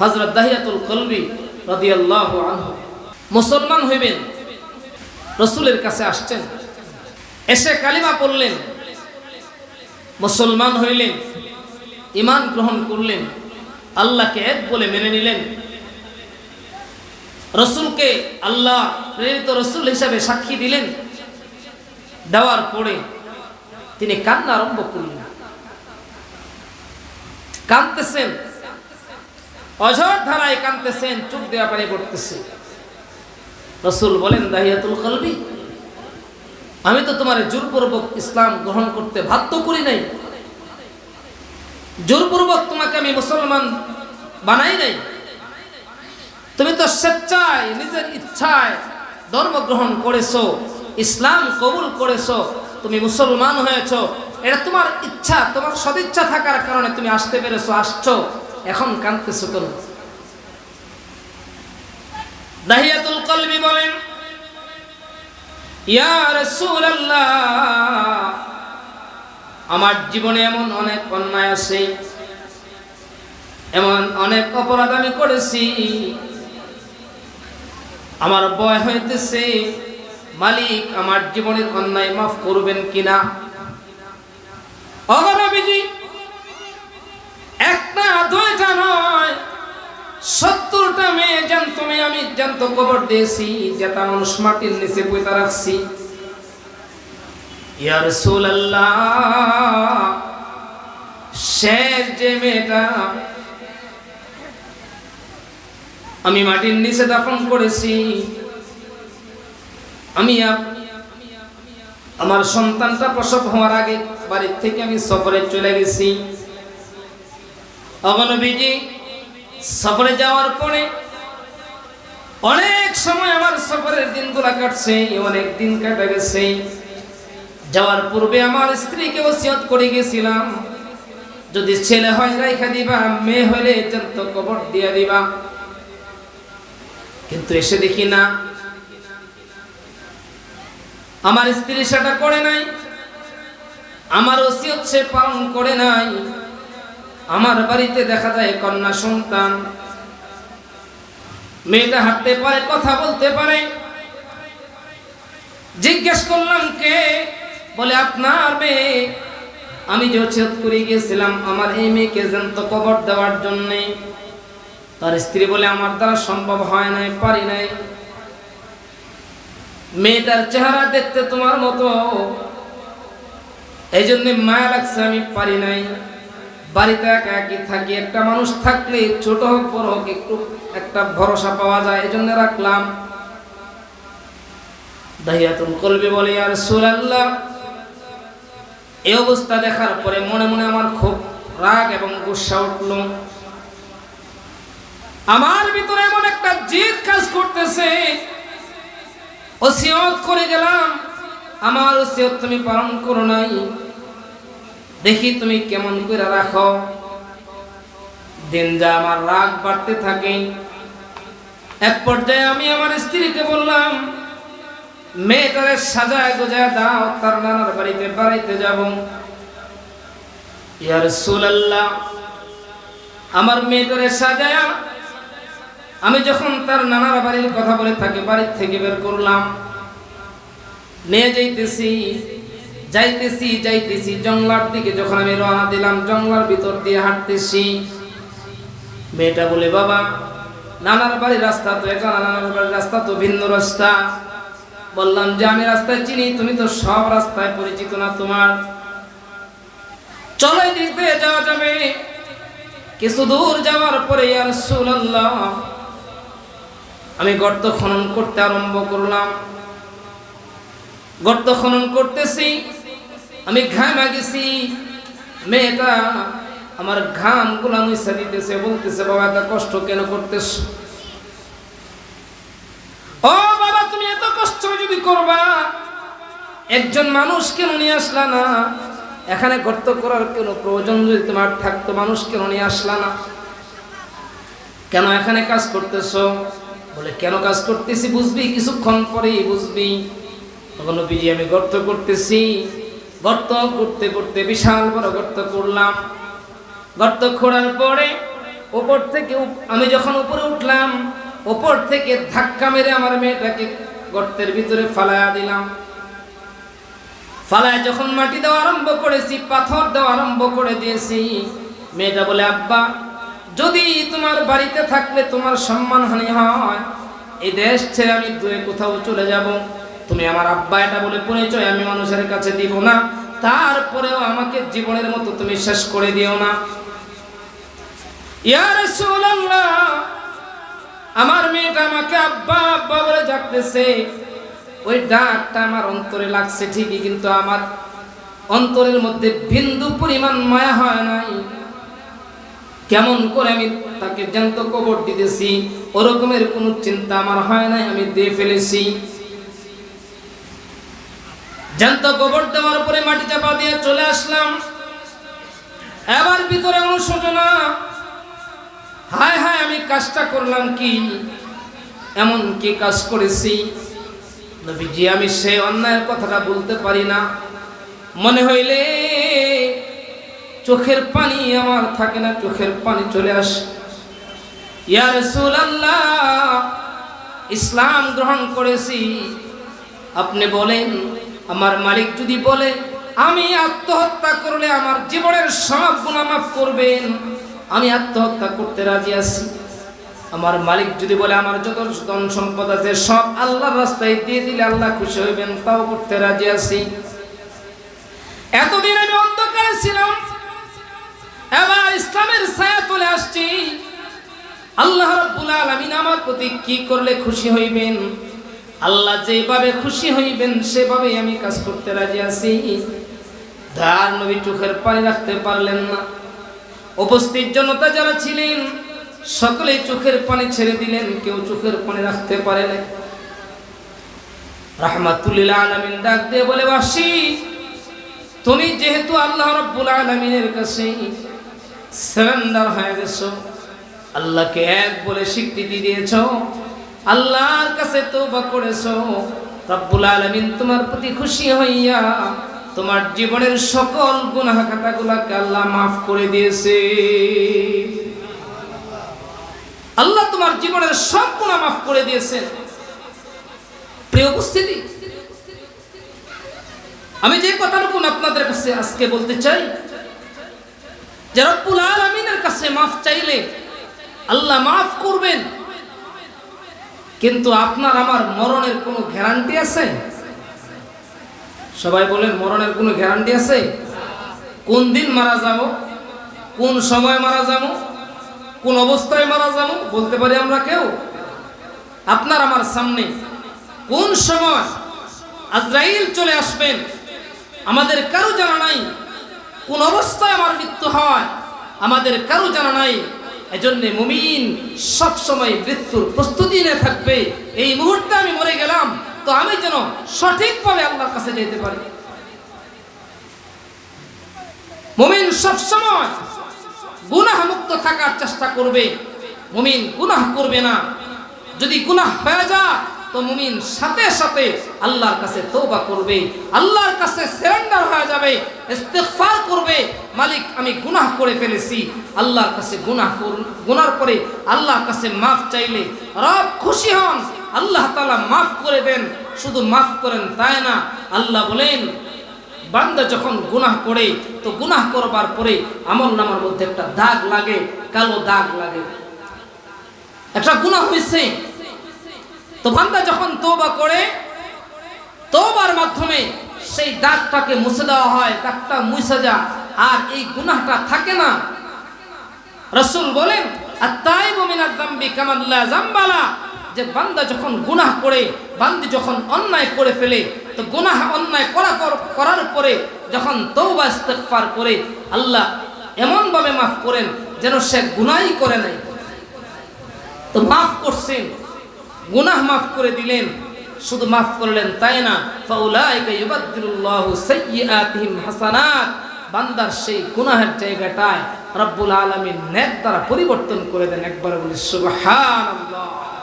হজরত দাহিয়াতুল কলবি রাদিয়াল্লাহু আনহু। মুসলমান হইবেন, রসুলের কাছে আসছেন, এসে কালিমা পড়লেন, মুসলমান হইলেন ইমান গ্রহণ করলেন, আল্লাহকে এক বলে মেনে নিলেন। রসুলকে আল্লাহ প্রেরিত রসুল হিসাবে সাক্ষী দিলেন। দেওয়ার পরে তিনি কান্না আরম্ভ করলেন। কাঁদতেছেন অঝর ধারায় কাঁদতেছেন, চুপ দেওয়া পানি পড়তেছে রসুল বলেন, দাহিয়াতুল কলবি, আমি তো তোমার জোরপূর্বক ইসলাম গ্রহণ করতে বাধ্য করি নাই। জোরপূর্বক তোমাকে আমি মুসলমান বানাই নাই। তুমি তো স্বেচ্ছায়, নিজের ইচ্ছায় ধর্ম গ্রহণ করেছ, ইসলাম কবুল করেছ, তুমি মুসলমান হয়েছো। এটা তোমার ইচ্ছা, তোমার সদিচ্ছা থাকার কারণে তুমি আসতে পেরেছ, আসছো। এখন কাঁদতেছো কেন? দাহিয়াতুল কলবি বলেন, ইয়া রাসূলুল্লাহ, আমার জীবনে এমন অনেক অন্যায় আছে, এমন অনেক অপরাধ আমি করেছি, আমার বয় হইতেছে, মালিক আমার জীবনের অন্যায় মাফ করবেন কিনা? অগনবীজি একটা দুইটা নয়। সত্তরটা মেয়ে জানতো মেয়ে আমি জানতো কবর দিয়েছি যেটা মানুষ মাটির নিচে পয়তা রাখছি। ইয়া রাসূলুল্লাহ, শেষ যে মেয়েটা আমি মাটির নিচে দাফন করেছি, আমি আমার সন্তানটা প্রসব হওয়ার আগে বাড়ির থেকে আমি সফরে চলে গেছি। অবনবীজি সফরে যাওয়ার পরে অনেক সময় আমার সফরের দিনগুলো কাটছে, অনেক দিন কাটা গেছে। যাওয়ার পূর্বে আমার স্ত্রীকে ওসিয়ত করে গেছিলাম, যদি ছেলে হয় রাইখা দিবা, মেয়ে হলে যন্ত কবর দিয়া দিবা। কিন্তু এসে দেখি না। আমার স্ত্রী সেটা করে নাই, আমার ওসিয়ত সে পালন করে নাই। আমার বাড়িতে দেখা যায় কন্যা সন্তান। মেয়েটা হাঁটতে পারে, কথা বলতে পারে। জিজ্ঞেস করলাম, কে? বলে, আপনার মেয়ে। আমি যে ওসিয়ত করে গিয়েছিলাম, আমার এই মেয়েকে জ্যান্ত কবর দেওয়ার জন্যে। তার স্ত্রী বলে, আমার দ্বারা সম্ভব হয় নাই, পারি নাই। মেয়েটার চেহারা দেখতে তোমার মতো। এই জন্য মায়া লাগছে, আমি পারি নাই। বাড়িতে একা একই থাকি, একটা মানুষ থাকলে ছোট হোক, বড় হোক, একটু একটা ভরসা পাওয়া যায় এই জন্য রাখলাম। দাহিয়াতুল কলবি বলে আর সুরাল্লাহ এই অবস্থা দেখার পরে মনে মনে আমার খুব রাগ এবং গুসা উঠল। আমার ভিতরে এমন একটা জিদ কাজ করতেছে। ওসিয়ত করে গেলাম। আমার ওসিয়ত তুমি পালন করো নাই। দেখি তুমি কেমন করে রাখো। দিন যা আমার রাগ বাড়তে থাকে। এক পর্যায়ে আমি আমার স্ত্রীকে বললাম, মেয়েটারে সাজায় গোজায় দাও, তার নানার বাড়িতে বাড়াইতে যাব। ইয়ার সুলাল্লাহ আমার মেয়েটারে সাজায়া আমি যখন তার নানার বাড়ির কথা বলে তাকে বাড়ির থেকে বের করলাম। নিয়ে যাইতেছি। যাইতেছি যাইতেছি, জঙ্গলার দিকে যখন আমি রওনা দিলাম, জঙ্গলার ভিতর দিয়ে হাঁটতেছি। মেয়েটা বলে, বাবা, নানার বাড়ির রাস্তা তো এটা নানার বাড়ির রাস্তা তো ভিন্ন রাস্তা। বললাম, যে আমি রাস্তায় চিনি, তুমি তো সব রাস্তায় পরিচিত না তোমার। চলো দিক দিয়ে যাওয়া যাবে। কিছু দূর যাওয়ার পরে আর সুল্লাহ আমি গর্ত খনন করতে আরম্ভ করলাম। গর্ত খনন করতেছি। আমি ঘামা গেছি মেয়েটা আমার ঘামগুলা মুছা দিতেছে বলতেছে, বাবা, এত কষ্ট কেন করতেছ? ও বাবা, তুমি এত কষ্ট যদি করবা, একজন মানুষ কেন নিয়ে আসলা না? এখানে গর্ত করার কোনো প্রয়োজন যদি তোমার থাকতো, মানুষ কেন নিয়ে আসলা না? কেন এখানে কাজ করতেছো? বলে, কেন কাজ করতেছি, বুঝবি, কিছুক্ষণ পরেই বুঝবি। তখন বিজি আমি গর্ত করতেছি। গর্ত করতে করতে বিশাল বড় গর্ত করলাম। গর্ত খোঁড়ার পরে ওপর থেকে আমি যখন উপরে উঠলাম, ওপর থেকে ধাক্কা মেরে আমার মেয়েটাকে গর্তের ভিতরে ফালায়া দিলাম। ফালায় যখন মাটি দেওয়া আরম্ভ করেছি, পাথর দেওয়া আরম্ভ করে দিয়েছি, মেয়েটা বলে, আব্বা, যদি তোমার বাড়িতে থাকলে তোমার সম্মানহানি হয় এই দেশ ছেড়ে আমি দূরে কোথাও চলে যাব। তুমি আমার আব্বা এটা বলে পরিচয়, আমি মানুষের কাছে দিব না। তারপরেও আমাকে জীবনের মতো তুমি শেষ করে দিও না। ইয়া রাসূলুল্লাহ, আমার মেয়েটা আমাকে আব্বা আব্বা বলে ডাকতেছে। ওই ডাকটা আমার অন্তরে লাগছে ঠিকই, কিন্তু আমার অন্তরের মধ্যে বিন্দু পরিমাণ মায়া হয় নাই। কেমন করে আমি তাকে জ্যান্ত কবর দিতেছি, ওরকমের কোনো চিন্তা আমার হয় নাই, আমি দিয়ে ফেলেছি। জ্যান্ত গোবর দেওয়ার পরে মাটি চাপা দিয়ে চলে আসলাম। এবার ভিতরে অনুশোচনা, হায় হায় আমি কাজটা করলাম কি? এমন কি কাজ করেছি? নবীজি, আমি সে অন্যায়ের কথাটা বলতে পারি না। মনে হইলে চোখের পানি আমার থাকে না, চোখের পানি চলে আসে। ইয়া রাসূলুল্লাহ, ইসলাম গ্রহণ করেছি। আপনি বলেন আমার মালিক যদি বলে, আমি আত্মহত্যা করলে আমার জীবনের সব গুনাহ মাফ করবেন। আমি আত্মহত্যা করতে রাজি আছি। আমার মালিক যদি বলে, আমার যত ধন সম্পদ আছে সব আল্লাহর রাস্তায় দিয়ে দিলে আল্লাহ খুশি হইবেন, তাও করতে রাজি আছি। এতদিন আমি অন্ধকারে ছিলাম। এবার ইসলামের ছায়া চলে আসছি। আল্লাহ রাব্বুল আলামিন আমার প্রতি কি করলে খুশি হইবেন? আল্লাহ যেভাবে খুশি হইবেন, সেভাবেই আমি কাজ করতে রাজি আছি। ধার নবী চোখের পানি রাখতে পারলেন না। উপস্থিত জনতা যারা ছিলেন, সকলেই চোখের পানি ছেড়ে দিলেন, কেউ চোখের পানি রাখতে পারে না রাহমাতুল্লিল আলামিন ডাক দিয়ে বলে, বাসি, তুমি যেহেতু আল্লাহ রাব্বুল আলামিনের কাছে সারেন্ডার হয়ে গেছো, আল্লাহকে এক বলে স্বীকৃতি দিয়েছ আল্লাহর কাছে তওবা করেছ, রব্বুল আলামিন তোমার প্রতি খুশি হইয়া তোমার জীবনের সকল গুনাহ খাতাগুলোকে আল্লাহ মাফ করে দিয়েছে। আল্লাহ তোমার জীবনের সব গুনাহ মাফ করে দিয়েছেন প্রিয় উপস্থিতি, আমি যে কথাটুকু আপনাদের কাছে আজকে বলতে চাই, যে রব্বুল আলামিনের কাছে মাফ চাইলে আল্লাহ মাফ করবেন। কিন্তু আপনার আমার মরণের কোনো গ্যারান্টি আছে? সবাই বলেন, মরণের কোনো গ্যারান্টি আছে? কোন দিন মারা যাব? কোন সময় মারা যাব? কোন অবস্থায় মারা যাব? বলতে পারি আমরা কেউ? আপনার আমার সামনে কোন সময় আজরাইল চলে আসবেন? আমাদের কারও জানা নাই। কোন অবস্থায় আমার মৃত্যু হয়? আমাদের কারও জানা নাই। এজন্য মুমিন সব সময় মৃত্যুর প্রস্তুতি নিয়ে থাকবে। এই মুহূর্তে আমি মরে গেলাম, তো আমি যেন সঠিকভাবে আল্লাহর কাছে যেতে পারি। মুমিন সব সময় গুনাহ মুক্ত থাকার চেষ্টা করবে। মুমিন গুনাহ করবে না। যদি গুনাহ হয়ে যায় তো মুমিন সাথে সাথে আল্লাহর কাছে তওবা করবে, আল্লাহর কাছে সারেন্ডার হয়ে যাবে, ইস্তিগফার করবে। মালিক, আমি গুনাহ করে ফেলেছি। আল্লাহর কাছে গুনাহ গুনার পরে আল্লাহর কাছে মাফ চাইলে রব খুশি হন। আল্লাহ তালা মাফ করে দেন। শুধু মাফ করেন তাই না? আল্লাহ বলেন, বান্দা যখন গুনাহ করে, তো গুনাহ করবার পরে আমল নামার মধ্যে একটা দাগ লাগে, কালো দাগ লাগে। একটা গুনাহ হয়েছে তো বান্দা যখন তওবা করে, তওবার মাধ্যমে সেই দাগটাকে মুছে দেওয়া হয় দাগটা মুছে যা, আর এই গুনাহটা থাকে না। রসুল বলেন যে বান্দা যখন গুনাহ করে, বান্দি যখন অন্যায় করে ফেলে, তো গুনাহ অন্যায় করা করার পরে যখন তওবা ইস্তেগফার করে, আল্লাহ এমন ভাবে মাফ করেন যেন সে গুনাহই করে নাই। তো মাফ করছেন। গুনাহ মাফ করে দিলেন। শুধু মাফ করলেন তাই না? হাসানাত। বান্দার সেই গুনাহের জায়গাটায় রব্বুল আলামিন নেক দ্বারা পরিবর্তন করে দেন। একবার বলি, সুবহানাল্লাহ।